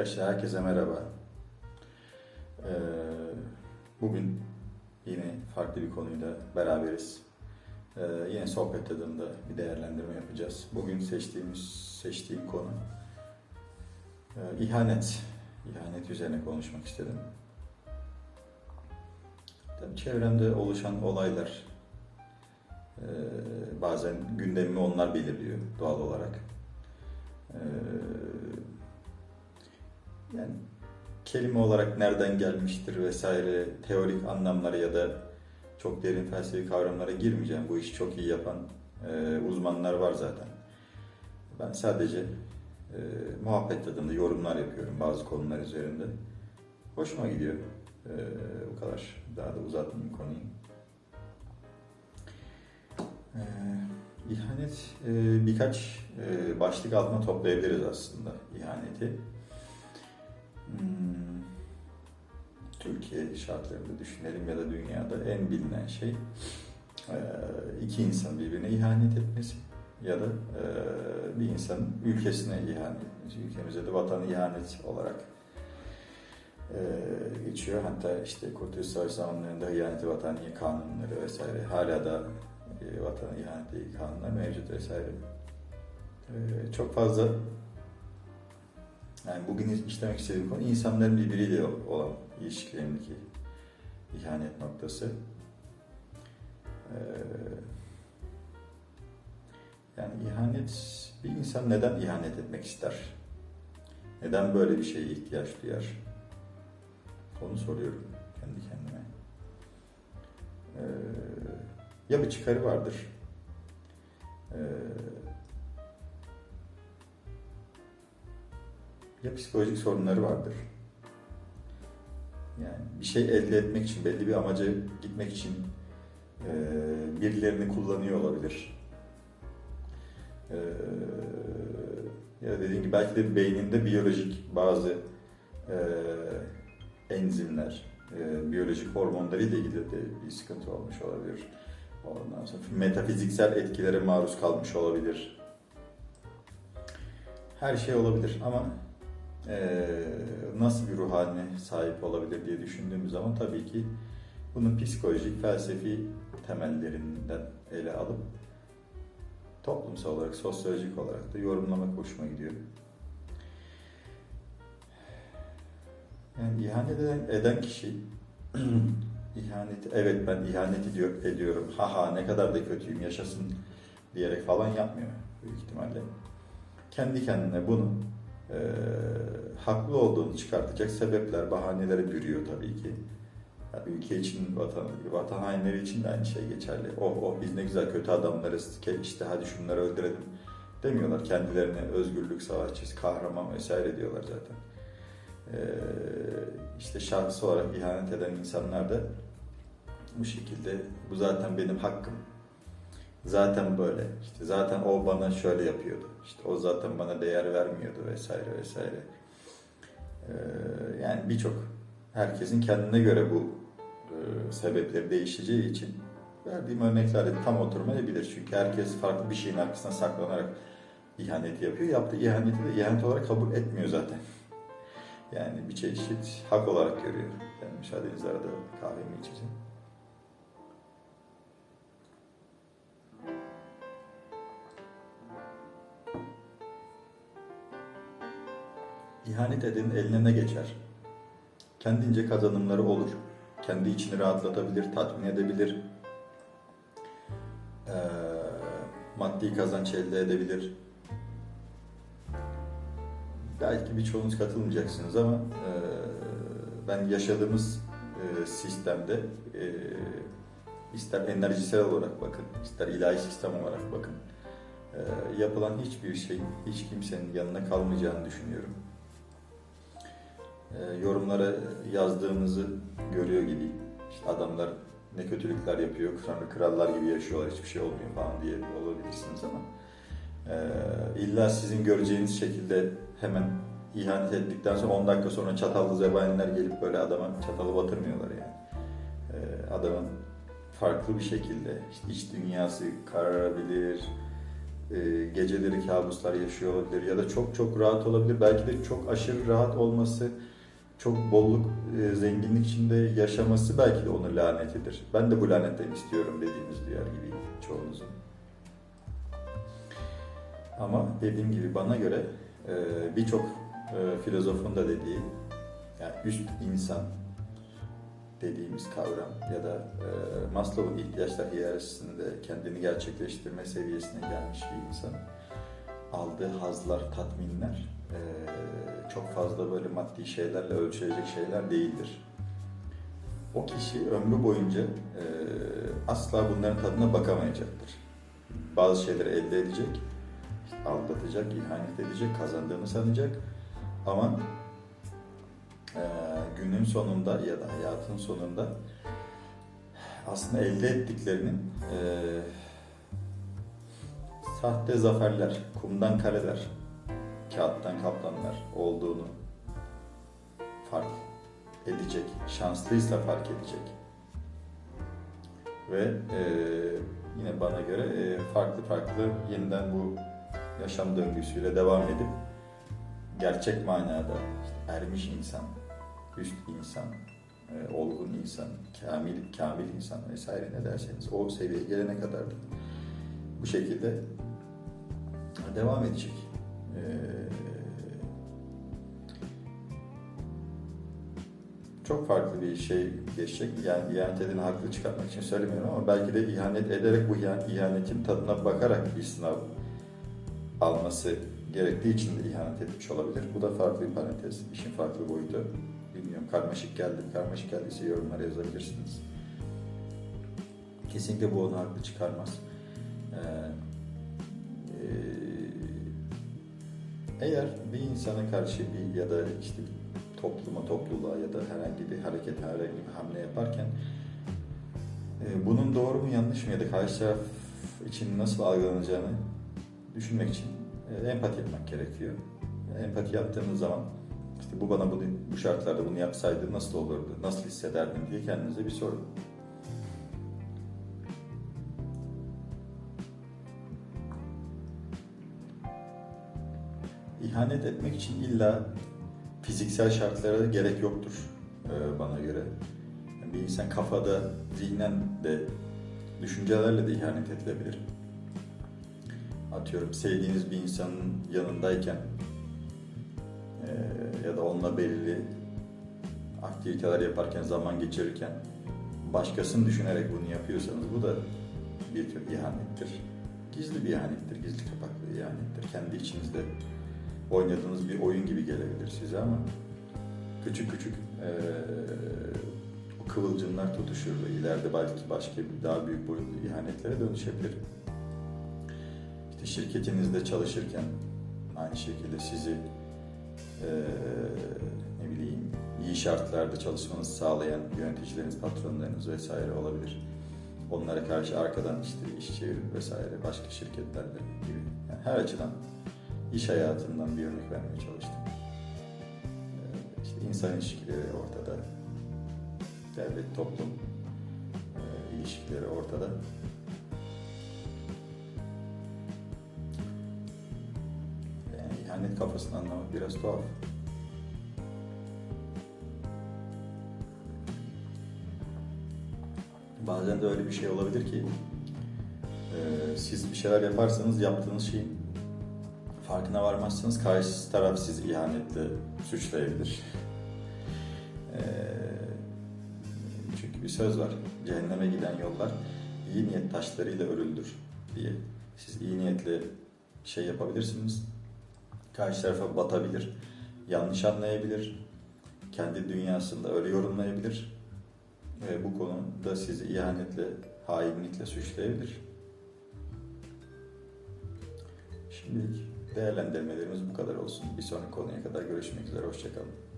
Arkadaşlar herkese merhaba. Ee, bugün yine farklı bir konuyla beraberiz. Ee, yine sohbet tadında bir değerlendirme yapacağız. Bugün seçtiğimiz seçtiğim konu e, ihanet. İhanet üzerine konuşmak istedim. Tabii çevremde oluşan olaylar e, bazen gündemimi onlar belirliyor doğal olarak. Ee, yani kelime olarak nereden gelmiştir vesaire teorik anlamlara ya da çok derin felsefi kavramlara girmeyeceğim. Bu işi çok iyi yapan e, uzmanlar var zaten. Ben sadece e, muhabbet tadında yorumlar yapıyorum bazı konular üzerinde. Hoşuma gidiyor. E, o kadar. Daha da uzatmayayım konuyu. E, ihanet e, birkaç e, başlık altına toplayabiliriz aslında ihaneti. Hmm, Türkiye şartlarında düşünelim ya da dünyada en bilinen şey e, iki insan birbirine ihanet etmesi ya da e, bir insanın ülkesine ihanet etmesi. Ülkemizde de vatan ihanet olarak e, geçiyor. Hatta işte Kurtuluş Savaşı zamanlarında ihaneti vataniye kanunları vesaire hala da vatana ihaneti kanunlar mevcut vesaire. Çok fazla yani bugün işlemek istediğim konu insanların birbiriyle olan ilişkilerindeki ihanet noktası. Ee, yani ihanet, bir insan neden ihanet etmek ister? Neden böyle bir şeye ihtiyaç duyar? Onu soruyorum kendi kendime. Ee, ya bir çıkarı vardır. Ee, ya psikolojik sorunları vardır. Yani bir şey elde etmek için, belli bir amaca gitmek için e, birilerini kullanıyor olabilir. E, ya dediğim gibi belki de beyninde biyolojik bazı e, enzimler, e, biyolojik hormonları ile ilgili de bir sıkıntı olmuş olabilir. Ondan sonra metafiziksel etkilere maruz kalmış olabilir. Her şey olabilir ama nasıl bir ruh haline sahip olabilir diye düşündüğümüz zaman tabii ki bunun psikolojik, felsefi temellerinden ele alıp toplumsal olarak, sosyolojik olarak da yorumlamak hoşuma gidiyor. Yani ihanet eden, eden kişi ihanet, evet ben ihanet ediyor, ediyorum, haha ne kadar da kötüyüm yaşasın diyerek falan yapmıyor büyük ihtimalle. Kendi kendine bunu e, haklı olduğunu çıkartacak sebepler, bahanelere bürüyor tabii ki. Yani ülke için, vatan, vatan hainleri için de aynı şey geçerli. Oh oh biz ne güzel kötü adamlarız, işte hadi şunları öldürelim demiyorlar. Kendilerine özgürlük savaşçısı, kahraman vesaire diyorlar zaten. Ee, işte şahsı olarak ihanet eden insanlar da bu şekilde, bu zaten benim hakkım. Zaten böyle, işte zaten o bana şöyle yapıyordu, işte o zaten bana değer vermiyordu vesaire vesaire. Ee, yani birçok herkesin kendine göre bu e, sebepleri değişeceği için verdiğim örneklerde tam oturmayabilir. Çünkü herkes farklı bir şeyin arkasına saklanarak ihaneti yapıyor. Yaptığı ihaneti de ihanet olarak kabul etmiyor zaten. Yani bir çeşit hak olarak görüyor. Yani müsaadenizle arada kahvemi içeceğim. İhanet edenin eline ne geçer? Kendince kazanımları olur. Kendi içini rahatlatabilir, tatmin edebilir. Ee, maddi kazanç elde edebilir. Belki birçoğunuz katılmayacaksınız ama e, ben yaşadığımız e, sistemde e, ister enerjisel olarak bakın, ister ilahi sistem olarak bakın e, yapılan hiçbir şeyin hiç kimsenin yanına kalmayacağını düşünüyorum yorumlara yazdığımızı görüyor gibi işte adamlar ne kötülükler yapıyor, sonra krallar gibi yaşıyorlar, hiçbir şey olmuyor falan diye olabilirsiniz ama e, illa sizin göreceğiniz şekilde hemen ihanet ettikten sonra 10 dakika sonra çatallı zebaniler gelip böyle adama çatalı batırmıyorlar yani. E, adamın farklı bir şekilde işte iç dünyası kararabilir, e, geceleri kabuslar yaşıyor olabilir ya da çok çok rahat olabilir. Belki de çok aşırı rahat olması, çok bolluk, e, zenginlik içinde yaşaması belki de onun lanetidir. Ben de bu lanetten istiyorum dediğimiz yer gibi çoğunuzun. Ama dediğim gibi bana göre e, birçok e, filozofun da dediği yani üst insan dediğimiz kavram ya da e, Maslow'un ihtiyaçlar hiyerarşisinde kendini gerçekleştirme seviyesine gelmiş bir insan aldığı hazlar, tatminler çok fazla böyle maddi şeylerle ölçülecek şeyler değildir. O kişi ömrü boyunca e, asla bunların tadına bakamayacaktır. Bazı şeyleri elde edecek, aldatacak, ihanet edecek, kazandığını sanacak ama e, günün sonunda ya da hayatın sonunda aslında elde ettiklerinin e, sahte zaferler, kumdan kareler, kağıttan kaplanlar olduğunu fark edecek, şanslıysa fark edecek. Ve e, yine bana göre e, farklı farklı yeniden bu yaşam döngüsüyle devam edip gerçek manada işte ermiş insan, üst insan, e, olgun insan, kamil, kamil insan vesaire ne derseniz o seviyeye gelene kadar da bu şekilde devam edecek. E, çok farklı bir şey geçecek. Yani ihanet edeni haklı çıkartmak için söylemiyorum ama belki de ihanet ederek bu ihan- ihanetin tadına bakarak bir sınav alması gerektiği için de ihanet etmiş olabilir. Bu da farklı bir parantez, işin farklı boyutu. Bilmiyorum karmaşık geldi, karmaşık geldiyse yorumlara yazabilirsiniz. Kesinlikle bu onu haklı çıkarmaz. Ee, eğer bir insana karşı bir ya da işte bir topluma, topluluğa ya da herhangi bir hareket, herhangi bir hamle yaparken e, bunun doğru mu yanlış mı ya da karşı taraf için nasıl algılanacağını düşünmek için e, empati yapmak gerekiyor. Empati yaptığınız zaman işte bu bana bunu, bu şartlarda bunu yapsaydı nasıl olurdu, nasıl hissederdim diye kendinize bir sorun. İhanet etmek için illa fiziksel şartlara gerek yoktur e, bana göre. Yani bir insan kafada, zihnen de, düşüncelerle de ihanet edilebilir. Atıyorum sevdiğiniz bir insanın yanındayken e, ya da onunla belirli aktiviteler yaparken, zaman geçirirken başkasını düşünerek bunu yapıyorsanız bu da bir tür ihanettir. Gizli bir ihanettir, gizli kapaklı ihanettir. Kendi içinizde oynadığınız bir oyun gibi gelebilir size ama küçük küçük o kıvılcımlar tutuşur ve ileride belki başka bir daha büyük boyutlu ihanetlere dönüşebilir. İşte şirketinizde çalışırken aynı şekilde sizi eee, ne bileyim iyi şartlarda çalışmanızı sağlayan yöneticileriniz, patronlarınız vesaire olabilir. Onlara karşı arkadan işte iş çevirip vesaire başka şirketlerle gibi. Yani her açıdan iş hayatından bir örnek vermeye çalıştım. Ee, İşte insan ilişkileri ortada, devlet toplum e, ilişkileri ortada. Yani ihanet kafasını anlamak biraz tuhaf. Bazen de öyle bir şey olabilir ki e, siz bir şeyler yaparsanız yaptığınız şeyin farkına varmazsınız karşı taraf sizi ihanetle suçlayabilir. Ee, çünkü bir söz var. Cehenneme giden yollar iyi niyet taşlarıyla örüldür diye. Siz iyi niyetle şey yapabilirsiniz. Karşı tarafa batabilir. Yanlış anlayabilir. Kendi dünyasında öyle yorumlayabilir. Ve bu konuda sizi ihanetle, hainlikle suçlayabilir. Şimdilik değerlendirmelerimiz bu kadar olsun. Bir sonraki konuya kadar görüşmek üzere. Hoşçakalın.